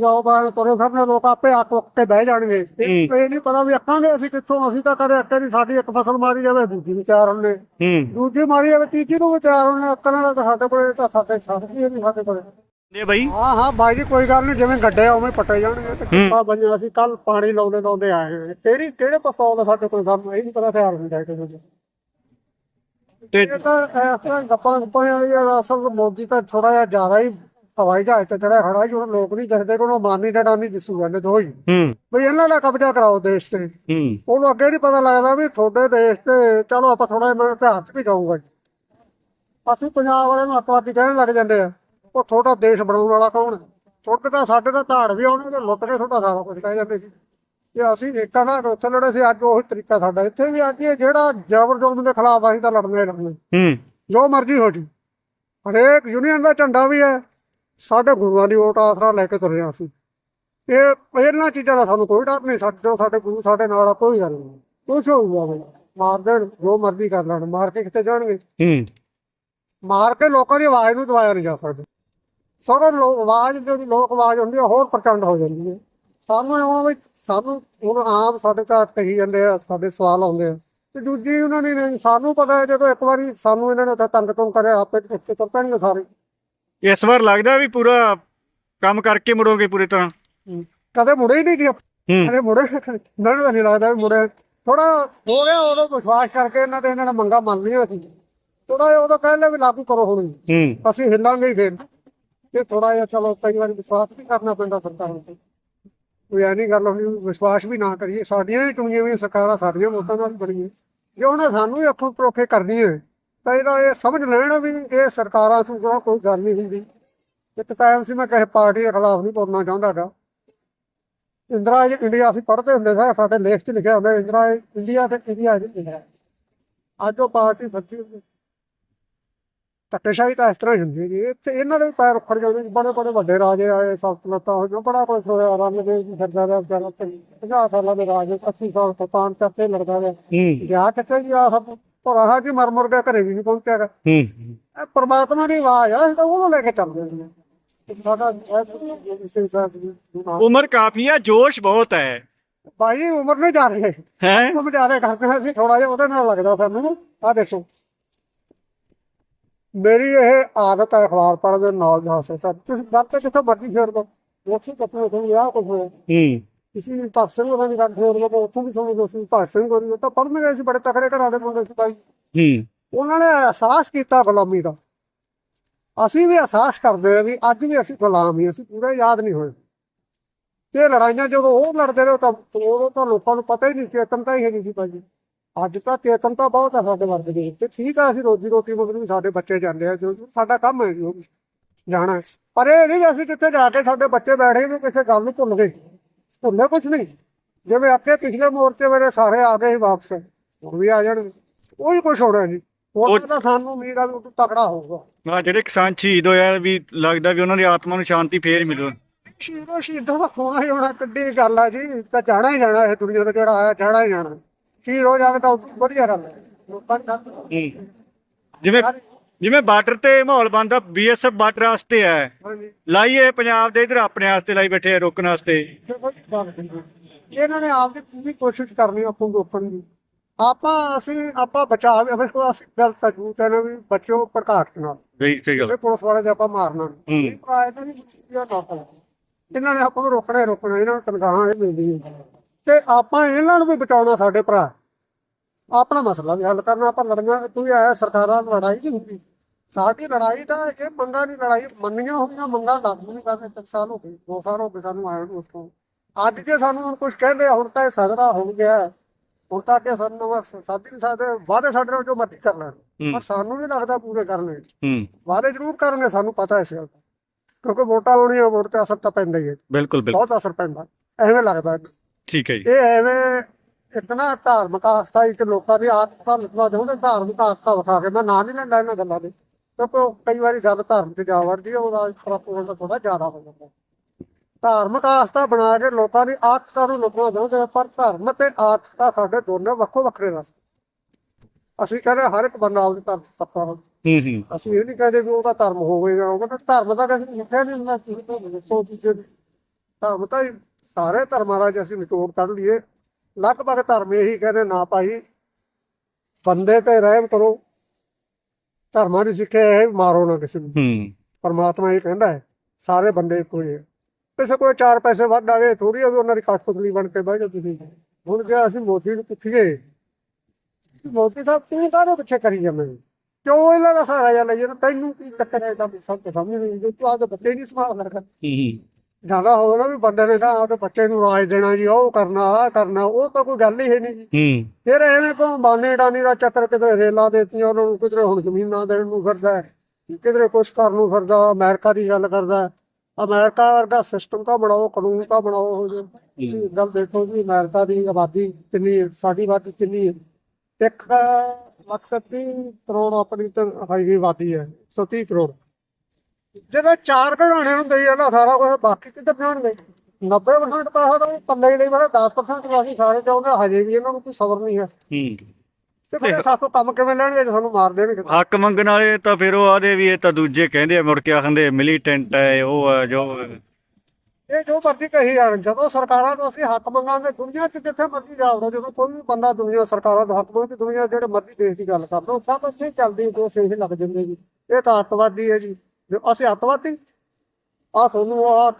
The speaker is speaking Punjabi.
ਦਾ ਉਹ ਬਾਹਰ ਤੁਰੇ ਫਿਰਨੇ ਲੋਕ ਆਪੇ ਅੱਕ ਉੱਕ ਕੇ ਬਹਿ ਜਾਣਗੇ। ਇਹ ਇਹ ਨਹੀਂ ਪਤਾ ਵੀ ਅੱਕਾਂਗੇ ਅਸੀਂ ਕਿੱਥੋਂ ਅਸੀਂ ਤਾਂ ਕਦੇ ਅੱਕੇ ਨਹੀਂ ਸਾਡੀ ਇੱਕ ਫਸਲ ਮਾਰੀ ਜਾਵੇ ਦੂਜੀ ਵਿਚਾਰ ਹੁੰਨੇ ਦੂਜੀ ਮਾਰੀ ਜਾਵੇ ਤੀਜੀ ਨੂੰ ਵਿਚਾਰ ਹੁੰਨੇ ਅੱਕਣ ਵਾਲਾ ਤਾਂ ਸਾਡੇ ਕੋਲੇ ਤਾਂ ਸਾਡੇ ਛੱਡ ਕੀ ਨਹੀਂ ਸਾਡੇ ਕੋਲੇ। ਨੇ ਬਾਈ? ਹਾਂ ਹਾਂ ਬਾਈ ਜੀ ਕੋਈ ਗੱਲ ਨਹੀਂ ਜਿਵੇਂ ਗੱਡੇ ਉਵੇਂ ਪੱਟੇ ਜਾਣਗੇ। ਤੇ ਕਿੱਪਾ ਬੰਨਿਆ ਅਸੀਂ ਕੱਲ ਪਾਣੀ ਲਾਉਂਦੇ ਲਾਉਂਦੇ ਆਏ ਕਿਹੜੀ ਕਿਹੜੇ ਪਿਸਤੌਲ ਦਾ ਸਾਡੇ ਕੋਲ ਸਾਨੂੰ ਇਹ ਨਹੀਂ ਪਤਾ ਹਥਿਆਰ ਹੁੰਦਾ ਦੇ ਤੇ ਇਹ ਤਾਂ ਇਸ ਤਰ੍ਹਾਂ ਗੱਪਾਂ ਗੱਪਾਂ ਵਾਲੀ ਅਸਲ ਮੋਦੀ ਤਾਂ ਥੋੜਾ ਜਿਹਾ ਜ਼ਿਆਦਾ ਹੀ ਹਵਾਈ ਜਹਾਜ਼ ਤੇ ਚੜਿਆ ਖੜਾ ਜੀ ਹੁਣ ਲੋਕ ਨਹੀਂ ਦਿਖਦੇ ਕੋਲ ਮਾਨੀ ਦਾ ਡਾਨੀ ਦਿਸੂਗਾ ਨੇ ਦੋ ਹੀ। ਵੀ ਇਹਨਾਂ ਦਾ ਕਬਜ਼ਾ ਕਰਾਓ ਦੇਸ਼ ਤੇ। ਹੂੰ। ਉਹਨੂੰ ਅੱਗੇ ਨਹੀਂ ਪਤਾ ਲੱਗਦਾ ਵੀ ਤੁਹਾਡੇ ਦੇਸ਼ ਤੇ ਚਲੋ ਆਪਾਂ ਥੋੜਾ ਜਿਹਾ ਇਤਿਹਾਸ ਵੀ ਜਾਊਗਾ ਜੀ। ਅਸੀਂ ਪੰਜਾਬ ਵਾਲਿਆਂ ਨੂੰ ਅੱਤਵਾਦੀ ਕਹਿਣ ਲੱਗ ਜਾਂਦੇ ਆ ਉਹ ਤੁਹਾਡਾ ਦੇਸ਼ ਬਣਾਉਣ ਵਾਲਾ ਕੌਣ? ਹੈ ਤੁਹਾਡੇ ਤਾਂ ਸਾਡੇ ਤਾਂ ਧਾੜ ਵੀ ਆਉਣੇ ਤੇ ਲੁੱਟ ਕੇ ਤੁਹਾਡਾ ਸਾਰਾ ਕੁਝ ਕਹਿ ਜਾਂਦੇ ਸੀ। ਜੇ ਅਸੀਂ ਏਕਾ ਨਾਲ ਉੱਥੇ ਲੜੇ ਸੀ ਅੱਜ ਉਹੀ ਤਰੀਕਾ ਸਾਡਾ। ਇੱਥੇ ਵੀ ਅੱਜ ਇਹ ਜਿਹੜਾ ਜ਼ਬਰ ਜ਼ੁਲਮ ਦੇ ਖਿਲਾਫ ਅਸੀਂ ਤਾਂ ਲੜਨਾ ਲੜਨਾ ਹੂੰ। ਜੋ ਮਰਜ਼ੀ ਹੋ ਜੀ। ਹਰੇਕ ਯੂਨੀਅਨ ਦਾ ਝੰਡਾ ਵੀ ਹੈ। ਸਾਡੇ ਗੁਰੂਆਂ ਦੀ ਵੋਟ ਆਸਰਾ ਲੈ ਕੇ ਤੁਰੇ ਹਾਂ ਅਸੀਂ ਇਹ ਇਹਨਾਂ ਚੀਜ਼ਾਂ ਦਾ ਸਾਨੂੰ ਕੋਈ ਡਰ ਨਹੀਂ ਸਾਡੇ ਜੋ ਸਾਡੇ ਗੁਰੂ ਸਾਡੇ ਨਾਲ ਆ ਕੋਈ ਗੱਲ ਨਹੀਂ। ਕੁਛ ਹੋਊਗਾ ਵੀ ਮਾਰ ਦੇਣ ਜੋ ਮਰਜ਼ੀ ਕਰ ਲੈਣ ਮਾਰ ਕੇ ਕਿੱਥੇ ਜਾਣਗੇ? ਹੂੰ। ਮਾਰ ਕੇ ਲੋਕਾਂ ਦੀ ਆਵਾਜ਼ ਨੂੰ ਦਬਾਇਆ ਨਹੀਂ ਜਾ ਸਕਦਾ। ਸਗੋਂ ਲੋਕ ਆਵਾਜ਼ ਜਿਹੜੀ ਲੋਕ ਆਵਾਜ਼ ਹੁੰਦੀ ਹੈ ਹੋਰ ਪ੍ਰਚੰਡ ਹੋ ਜਾਂਦੀ ਹੈ ਸਾਨੂੰ ਇਉਂ ਵੀ ਸਾਨੂੰ ਹੁਣ ਆਮ ਸਾਡੇ ਤਾਂ ਕਹੀ ਜਾਂਦੇ ਆ ਸਾਡੇ ਸਵਾਲ ਆਉਂਦੇ ਆ। ਤੇ ਦੂਜੀ ਉਹਨਾਂ ਨੇ ਸਾਨੂੰ ਪਤਾ ਹੈ ਜਦੋਂ ਇੱਕ ਵਾਰੀ ਸਾਨੂੰ ਇਹਨਾਂ ਨੇ ਤਾਂ ਤੰਗ ਤੁੰਗ ਕਰਿਆ ਆਪੇ ਇੱਥੇ ਤੁਰ ਪੈਣਗੇ ਸਾਰੇ। ਇਸ ਵਾਰ ਲੱਗਦਾ ਵੀ ਪੂਰਾ ਕੰਮ ਕਰਕੇ ਮੁੜੋਗੇ ਪੂਰੀ ਤਰ੍ਹਾਂ ਕਦੇ ਮੁੜੇ ਹੀ ਨਹੀਂ ਜੀ ਹੂੰ। ਕਦੇ ਮੁੜੇ। ਮੈਨੂੰ ਤਾਂ ਨਹੀਂ ਲੱਗਦਾ ਵੀ ਮੁੜੇ। ਥੋੜਾ ਹੋ ਗਿਆ ਉਦੋਂ ਵਿਸ਼ਵਾਸ ਕਰਕੇ ਇਹਨਾਂ ਤੇ ਇਹਨਾਂ ਨੇ ਮੰਗਾ ਮੰਨ ਲਈਆਂ ਸੀ। ਥੋੜਾ ਜਿਹਾ ਉਦੋਂ ਕਹਿੰਦੇ ਵੀ ਲਾਗੂ ਕਰੋ ਹੁਣ। ਹੂੰ। ਅਸੀਂ ਹਿੱਲਾਂਗੇ ਹੀ ਫੇਰ। ਇਹ ਥੋੜਾ ਜਿਹਾ ਚਲੋ ਕਈ ਵਾਰੀ ਵਿਸ਼ਵਾਸ ਵੀ ਕਰਨਾ ਪੈਂਦਾ ਸਰਕਾਰਾਂ ਤੇ ਕੋਈ ਐ ਨਹੀਂ ਗੱਲ ਹੋਈ ਵਿਸ਼ਵਾਸ ਵੀ ਨਾ ਕਰੀਏ। ਸਾਡੀਆਂ ਹੀ ਚੁਣੀਆਂ ਹੋਈਆਂ ਸਰਕਾਰਾਂ ਸਾਡੀਆਂ ਵੋਟਾਂ ਨਾਲ ਬਣੀਆਂ। ਜੇ ਉਹਨੇ ਸਾਨੂੰ ਹੀ ਅੱਖੋਂ ਪਰੋਖੇ ਕਰਨੀ ਹੈ ਤਾਂ ਇਹਦਾ ਇਹ ਸਮਝ ਲੈਣਾ ਵੀ ਇਹ ਸਰਕਾਰਾਂ ਸੁਗਾ ਕੋਈ ਗੱਲ ਨਹੀਂ ਹੁੰਦੀ। ਇੱਕ ਟਾਈਮ ਸੀ ਮੈਂ ਕਿਸੇ ਪਾਰਟੀ ਦੇ ਖਿਲਾਫ ਨਹੀਂ ਬੋਲਣਾ ਚਾਹੁੰਦਾਗਾ ਇੰਦਰਾ ਜੀ ਇੰਡੀਆ ਅਸੀਂ ਪੜ੍ਹਦੇ ਹੁੰਦੇ ਸੀ ਸਾਡੇ ਲੇਖ 'ਚ ਲਿਖਿਆ ਹੁੰਦਾ ਇੰਦਰਾ ਇੰਡੀਆ ਤੇ ਇੰਡੀਆ ਜੀ। ਇੰਡੀਆ ਅੱਜ ਉਹ ਪਾਰਟੀ ਸੱਚੀ ਧੱਕੇਸ਼ਾਹੀ ਤਾਂ ਇਸ ਤਰ੍ਹਾਂ ਹੀ ਹੁੰਦੀ ਹੈ ਜੀ। ਇੱਥੇ ਇਹਨਾਂ ਦੇ ਪੈਰ ਉੱਖੜ ਜਾਂਦੇ ਜੀ। ਬੜੇ ਬੜੇ ਵੱਡੇ ਰਾਜੇ ਆਏ ਸਲਤਨਤਾਂ ਹੋਈਆਂ ਬੜਾ ਕੁਝ ਹੋਇਆ। ਰੰਗ ਦੇ ਵੀ ਫਿਰਦਾ ਰਿਹਾ ਵਿਚਾਰਾ। ਤੇ 50 ਸਾਲਾਂ ਦੇ ਰਾਜ 80 ਸਾਲ ਤੋਂ ਤਾਂ ਚੱਤੇ ਲੜਦਾ ਰਿਹਾ। ਹੂੰ। ਵਿਆਹ ਕਿੱਥੇ ਜੀ ਆ ਸਭ? ਭਰਾ ਜੀ ਮਰ ਮੁਰ ਗਿਆ ਘਰੇ ਵੀ ਨਹੀਂ ਪਹੁੰਚਿਆ ਗਾ। ਹੂੰ। ਇਹ ਪ੍ਰਮਾਤਮਾ ਦੀ ਆਵਾਜ਼ ਆ ਅਸੀਂ ਤਾਂ ਉਹਨੂੰ ਲੈ ਕੇ ਚੱਲਦੇ ਹਾਂ ਇੱਕ ਸਾਡਾ ਇਸੇ ਸਾਥ ਉਮਰ ਕਾਫੀ ਆ ਜੋਸ਼ ਬਹੁਤ ਹੈ। ਭਾਈ ਉਮਰ ਨਹੀਂ ਜਾ ਰਹੀ। ਹੈ? ਉਹ ਵਿਚਾਰੇ ਕਰਦੇ ਹਾਂ ਅਸੀਂ ਥੋੜਾ ਜਿਹਾ ਉਹਦੇ ਨਾਲ ਲੱਗਦਾ ਸਾਨੂੰ। ਆ ਦੇਖੋ। ਮੇਰੀ ਇਹ ਆਦਤ ਹੈ ਅਖਬਾਰ ਪੜ੍ਹਨ ਦੇ ਨਾਲ ਹਾਸੇ ਤਾਂ ਤੁਸੀਂ ਗੱਲ ਤੇ ਕਿੱਥੋਂ ਮਰਜ਼ੀ ਛੇੜ ਦੋ। ਉੱਥੇ ਕੱਪੜੇ ਤੋਂ ਆ ਕੁਝ ਹੋਇਆ। ਹੂੰ। ਕਿਸੇ ਵੀ ਭਗਤ ਸਿੰਘ ਉਹਨਾਂ ਦੀ ਗੱਲ ਛੇੜ ਲਓ ਤਾਂ ਉੱਥੋਂ ਵੀ ਸਮਝੋ ਸੀ ਭਗਤ ਸਿੰਘ ਹੋਰੀ ਉਹ ਤਾਂ ਪੜ੍ਹਨ ਗਏ ਸੀ ਬੜੇ ਤਕੜੇ ਘਰਾਂ ਦੇ ਮੁੰਡੇ ਸੀ ਭਾਈ ਹੂੰ। ਉਹਨਾਂ ਨੇ ਅਹਿਸਾਸ ਕੀਤਾ ਗੁਲਾਮੀ ਦਾ। ਅਸੀਂ ਵੀ ਅਹਿਸਾਸ ਕਰਦੇ ਹਾਂ ਵੀ ਅੱਜ ਵੀ ਅਸੀਂ ਗੁਲਾਮ ਹੀ ਅਸੀਂ ਪੂਰੇ ਯਾਦ ਨਹੀਂ ਹੋਏ ਤੇ ਲੜਾਈਆਂ ਜਦੋਂ ਉਹ ਲੜਦੇ ਰਹੇ ਤਾਂ ਉਦੋਂ ਤਾਂ ਲੋਕਾਂ ਨੂੰ ਪਤਾ ਹੀ ਨਹੀਂ ਚੇਤਨਤਾ ਹੀ ਹੈ ਨਹੀਂ ਸੀ ਭਾਜੀ ਅੱਜ ਤਾਂ ਚੇਤਨਤਾ ਬਹੁਤ ਆ ਸਾਡੇ ਵਰਗ ਦੇ। ਤੇ ਠੀਕ ਆ ਅਸੀਂ ਰੋਜੀ ਰੋਟੀ ਮਗਰ ਵੀ ਸਾਡੇ ਬੱਚੇ ਜਾਂਦੇ ਆ ਜੋ ਸਾਡਾ ਕੰਮ ਹੈ ਜੀ ਉਹ ਜਾਣਾ। ਪਰ ਇਹ ਨਹੀਂ ਅਸੀਂ ਜਿੱਥੇ ਜਾ ਕੇ ਸਾਡੇ ਬੱਚੇ ਬੈਠੇ ਨੇ ਕਿਸੇ ਗੱਲ ਨੂੰ ਭੁੱਲ ਗਏ। ਭੁੱਲੇ ਕੁਝ ਨਹੀਂ। ਜਿਵੇਂ ਅੱਗੇ ਪਿਛਲੇ ਮੋਰਚੇ ਵੇਲੇ ਸਾਰੇ ਆ ਗਏ ਸੀ ਵਾਪਸ ਹੁਣ ਵੀ ਆ ਜਾਣਗੇ। ਉਹੀ ਕੁਝ ਹੋਣਾ ਜੀ ਉਹਨਾਂ ਦਾ ਸਾਨੂੰ ਉਮੀਦ ਆ ਵੀ ਉਹ ਤਕੜਾ ਹੋਊਗਾ। ਆ ਜਿਹੜੇ ਕਿਸਾਨ ਸ਼ਹੀਦ ਹੋਇਆ ਵੀ ਲੱਗਦਾ ਵੀ ਉਹਨਾਂ ਦੀ ਆਤਮਾ ਨੂੰ ਸ਼ਾਂਤੀ ਫੇਰ ਮਿਲੂ। ਸ਼ਹੀਦੋ ਸ਼ਹੀਦਾਂ ਦਾ ਹੋਣਾ ਹੀ ਹੋਣਾ ਕਿੱਡੀ ਗੱਲ ਆ ਜੀ। ਤਾਂ ਜਾਣਾ ਹੀ ਜਾਣਾ ਇਹ ਦੁਨੀਆ ਤੇ ਜਿਹੜਾ ਆਇਆ ਜਾਣਾ ਹੀ ਜਾਣਾ। ਸ਼ਹੀਦ ਹੋ ਜਾਵੇ ਤਾਂ ਵਧੀਆ ਗੱਲ ਹੈ ਲੋਕਾਂ ਦਾ ਜਿਵੇਂ ਜਿਵੇਂ ਬਾਰਡਰ ਤੇ ਮਾਹੌਲ ਬਣਦਾ ਬੀਐਸਐਫ ਬਾਰਡਰ ਵਾਸਤੇ ਹੈ। ਹਾਂਜੀ। ਲਾਈਏ ਪੰਜਾਬ ਦੇ ਇਧਰ ਆਪਣੇ ਵਾਸਤੇ ਲਾਈ ਬੈਠੇ ਆ ਰੋਕਣ ਵਾਸਤੇ। ਇਹਨਾਂ ਨੇ ਆਪਦੀ ਪੂਰੀ ਕੋਸ਼ਿਸ਼ ਕਰਨੀ ਆਪਾਂ ਨੂੰ ਰੋਕਣ ਦੀ। ਆਪਾਂ ਅਸੀਂ ਆਪਾਂ ਬਚਾ ਵੀ ਅਵਸ਼ ਅਸੀਂ ਗੱਲ ਤਾਂ ਹੈ ਨਾ ਵੀ ਬੱਚੋ ਪ੍ਰਕਾਸ਼ ਨਾਲ। ਸਹੀ ਸਹੀ ਗੱਲ। ਕਿਸੇ ਪੁਲਿਸ ਵਾਲੇ ਦੇ ਆਪਾਂ ਮਾਰਨਾ ਨਹੀਂ ਹੂੰ। ਇਹਨਾਂ ਦੀ ਇਹ ਨਾ ਕਰੋ। ਇਹਨਾਂ ਨੇ ਆਪਾਂ ਨੂੰ ਰੋਕਣਾ ਹੀ ਰੋਕਣਾ ਇਹਨਾਂ ਨੂੰ ਤਨਖਾਹਾਂ ਇਹ ਮਿਲਦੀਆਂ। ਤੇ ਆਪਾਂ ਇਹਨਾਂ ਨੂੰ ਵੀ ਬਚਾਉਣਾ ਸਾਡੇ ਭਰਾ। ਆਪਣਾ ਮਸਲਾ ਵੀ ਹੱਲ ਕਰਨਾ ਆਪਾਂ ਲੜਨਾ ਤੂੰ ਆਇਆ ਸਰਕਾਰਾਂ ਨਾਲ ਲੜਾਈ ਨਹੀਂ ਹੁੰਦੀ। ਸਾਡੀ ਲੜਾਈ ਤਾਂ ਇਹ ਮੰਗਾਂ ਦੀ ਲੜਾਈ ਮੰਨੀਆਂ ਹੋਈਆਂ ਮੰਗਾਂ ਲਾਗੂ ਨਹੀਂ ਕਰਦੇ ਤਿੰਨ ਸਾਲ ਹੋ ਗਏ ਦੋ ਸਾਲ ਹੋ ਗਏ ਸਾਨੂੰ ਆਏ ਨੂੰ ਉੱਥੋਂ। ਅੱਜ ਜੇ ਸਾਨੂੰ ਹੁਣ ਕੁਝ ਕਹਿੰਦੇ ਹੁਣ ਤਾਂ ਇਹ ਸਦਰਾ ਹੋ ਗਿਆ। ਹੁਣ ਤਾਂ ਅੱਗੇ ਸਾਨੂੰ ਨਵਾਂ ਸਾਥੀ ਨਹੀਂ ਸਕਦੇ ਵਾਅਦੇ ਸਾਡੇ ਨਾਲ ਜੋ ਮਰਜ਼ੀ ਕਰ ਲੈਣ। ਪਰ ਸਾਨੂੰ ਨਹੀਂ ਲੱਗਦਾ ਪੂਰੇ ਕਰਨੇ। ਵਾਅਦੇ ਜ਼ਰੂਰ ਕਰਨਗੇ ਸਾਨੂੰ ਪਤਾ ਇਸ ਗੱਲ ਦਾ। ਕਿਉਂਕਿ ਵੋਟਾਂ ਆਉਣੀਆਂ ਵੋਟ ਤੇ ਅਸਰ ਤਾਂ ਪੈਂਦਾ ਹੀ ਹੈ। ਬਿਲਕੁਲ ਬਿਲਕੁਲ। ਬਹੁਤ ਅਸਰ ਪੈਂਦਾ। ਐਵੇਂ ਲੱਗਦਾ। ਠੀਕ ਹੈ ਜੀ। ਇਹ ਐਵੇਂ ਇਤਨਾ ਧਾਰਮਿਕ ਆਸਥਾ ਇੱਕ ਲੋਕਾਂ ਦੀ ਆਸਥਾ ਲਿਖਵਾ ਚਾਹੁੰਦੇ ਧਾਰਮਿਕ ਆਸਥਾ ਵਿਖਾ ਕੇ ਮੈਂ ਨਾਂ ਨਹੀਂ ਲੈਂਦਾ ਇਹਨਾਂ ਗੱਲਾਂ ਦੇ। ਕਿਉਂਕਿ ਉਹ ਕਈ ਵਾਰੀ ਗੱਲ ਧਰਮ ਤੇ ਜਾ ਵੜਦੀ ਹੈ ਉਹਦਾ ਪ੍ਰਪੋਲ ਦਾ ਥੋੜਾ ਜ਼ਿਆਦਾ ਹੋ ਜਾਂਦਾ। ਧਾਰਮਿਕ ਆਸਥਾ ਬਣਾ ਕੇ ਲੋਕਾਂ ਦੀ ਆਸਥਾ ਨੂੰ ਲੁੱਟਣਾ ਚਾਹੁੰਦੇ ਪਰ ਧਰਮ ਤੇ ਆਸਥਾ ਸਾਡੇ ਦੋਨੇ ਵੱਖੋ ਵੱਖਰੇ ਰਸਤੇ ਅਸੀਂ ਕਹਿੰਦੇ ਹਰ ਇੱਕ ਬੰਦਾ ਆਪਣੀ ਧਰਮ ਪੱਕਾ ਹੋਵੇ। ਹੂੰ ਹੂੰ। ਅਸੀਂ ਇਹ ਨਹੀਂ ਕਹਦੇ ਵੀ ਉਹਦਾ ਧਰਮ ਹੋਵੇਗਾ ਉਹਦਾ ਧਰਮ ਦਾ ਕਿਸੇ ਲਿਖਿਆ ਨਹੀਂ ਹੁੰਦਾ ਕਿਸੇ ਤੋਂ ਦੱਸੋ ਦੂਜੇ ਨੂੰ ਧਰਮ ਤਾਂ ਸਾਰੇ ਧਰਮਾਂ ਦਾ ਜੇ ਅਸੀਂ ਨਿਚੋੜ ਕੱਢ ਲਈਏ। ਲਗਭਗ ਧਰਮ ਇਹੀ ਕਹਿੰਦੇ ਨਾ ਭਾਈ ਬੰਦੇ ਤੇ ਰਹਿਮ ਕਰੋ ਧਰਮਾਂ ਦੀ ਸਿੱਖਿਆ ਇਹ ਵੀ ਮਾਰੋ ਨਾ ਕਿਸੇ ਨੂੰ। ਹੂੰ। ਪਰਮਾਤਮਾ ਇਹ ਕਹਿੰਦਾ ਹੈ ਸਾਰੇ ਬੰਦੇ ਇੱਕੋ ਜਿਹੇ ਆ। ਕਿਸੇ ਕੋਲ ਚਾਰ ਪੈਸੇ ਵੱਧ ਆਵੇ ਥੋੜੀ ਵੀ ਉਹਨਾਂ ਦੀ ਕਠਪੁਤਲੀ ਬਣ ਕੇ ਬਹਿ ਜਾਓ ਤੁਸੀਂ। ਹੁਣ ਜੇ ਅਸੀਂ ਮੋਦੀ ਨੂੰ ਪੁੱਛੀਏ ਕਿ ਮੋਦੀ ਸਾਹਿਬ ਤੂੰ ਕਾਹਦੇ ਪਿੱਛੇ ਕਰੀ ਜਾਂਦੇ ਹੋ? ਕਿਉਂ ਇਹਨਾਂ ਦਾ ਸਹਾਰਾ ਜਾਂ ਲਈ ਤੈਨੂੰ ਕੀ ਚੱਕਰ ਹੈ? ਤਾਂ ਸਭ ਤੋਂ ਸਮਝ ਨਹੀਂ ਆਉਂਦੀ। ਤੂੰ ਆਪਦੇ ਬੱਚੇ ਨਹੀਂ ਸੰਭਾਲ ਸਕਦਾ ਹੂੰ। ਜ਼ਿਆਦਾ ਹੋ ਨਾ ਵੀ ਬੰਦੇ ਨੇ ਤਾਂ ਆਪਦੇ ਬੱਚੇ ਨੂੰ ਰਾਜ ਦੇਣਾ ਜੀ ਉਹ ਕਰਨਾ ਆਹ ਕਰਨਾ ਉਹ ਤਾਂ ਕੋਈ ਗੱਲ ਹੀ ਹੈ ਨਹੀਂ ਜੀ। ਹੂੰ। ਫਿਰ ਐਵੇਂ ਕੋ ਬਾਨੇ ਡਾਨੀ ਦਾ ਚੱਕਰ ਕਿਧਰੇ ਰੇਲਾਂ ਦੇਤੀਆਂ ਉਹਨਾਂ ਨੂੰ ਕਿਧਰੇ ਹੁਣ ਜ਼ਮੀਨਾਂ ਦੇਣ ਨੂੰ ਫਿਰਦਾ ਹੈ, ਕਿਧਰੇ ਕੁਛ ਕਰਨ ਨੂੰ ਫਿਰਦਾ ਅਮਰੀਕਾ ਦੀ ਗੱਲ ਕਰਦਾ ਹੈ। ਅਮਰੀਕਾ ਵਰਗਾ ਸਿਸਟਮ ਤਾਂ ਬਣਾਓ ਕਾਨੂੰਨ ਤਾਂ ਬਣਾਓ ਹੋ ਜੇ ਤੁਸੀਂ ਗੱਲ ਦੇਖੋ ਜੀ ਅਮਰੀਕਾ ਦੀ ਆਬਾਦੀ ਕਿੰਨੀ ਹੈ, ਸਾਡੀ ਆਬਾਦੀ ਕਿੰਨੀ ਹੈ। ਇੱਕ ਲੱਖ ਤੀਹ ਕਰੋੜ ਆਪਣੀ ਤਾਂ ਹੈਗੀ ਆਬਾਦੀ ਹੈ 130 ਕਰੋੜ। ਜਦੋਂ ਚਾਰ ਘਰਾਣੇ ਹੁੰਦੇ ਹੀ ਆ ਨਾ ਸਾਰਾ ਕੁਝ ਬਾਕੀ ਕਿੱਥੇ ਜਾਣਗੇ 90% ਪੈਸਾ ਤਾਂ ਪੱਲੇ ਹੀ ਨਹੀਂ ਬਣਾ 10% ਬਾਕੀ ਸਾਰੇ ਚਾਹੁੰਦੇ ਹਜੇ ਵੀ ਇਹਨਾਂ ਨੂੰ ਕੋਈ ਸਬਰ ਨਹੀਂ ਹੈ। ਹੂੰ। ਤੇ ਫਿਰ ਸਾਥੋਂ ਕੰਮ ਕਿਵੇਂ ਲੈਣਗੇ ਜੇ ਸਾਨੂੰ ਮਾਰ ਦੇਣਗੇ ਹੱਕ ਮੰਗਣ ਵਾਲੇ ਤਾਂ ਫਿਰ ਉਹ ਆਦੇ ਵੀ ਇਹ ਤਾਂ ਦੂਜੇ ਕਹਿੰਦੇ ਆ ਮੁੜ ਕੇ ਆਖਦੇ ਮਿਲੀਟੈਂਟ ਹੈ ਉਹ ਹੈ ਜੋ। ਇਹ ਜੋ ਮਰਜ਼ੀ ਕਹੀ ਜਾਣ ਜਦੋਂ ਸਰਕਾਰਾਂ ਤੋਂ ਅਸੀਂ ਹੱਕ ਮੰਗਾਂਗੇ ਦੁਨੀਆ 'ਚ ਜਿੱਥੇ ਮਰਜ਼ੀ ਜਾਵੜਾ ਜਦੋਂ ਕੋਈ ਵੀ ਬੰਦਾ ਦੁਨੀਆ ਸਰਕਾਰਾਂ ਤੋਂ ਹੱਕ ਮੰਗਦੀ ਦੁਨੀਆ ਜਿਹੜੇ ਮਰਜ਼ੀ ਦੇਸ਼ ਦੀ ਗੱਲ ਕਰ ਲਓ ਸਭ ਉੱਥੇ ਹੀ ਚੱਲਦੀ ਦੋ ਸੇਹ ਲੱਗ ਜਾਂਦੇ ਜੀ। ਇਹ ਤਾਂ ਅੱਤਵਾਦੀ ਹੈ ਜੀ ਜੇ। ਅਸੀਂ ਅੱਤਵਾਦੀ ਆ ਤੁਹਾਨੂੰ ਆ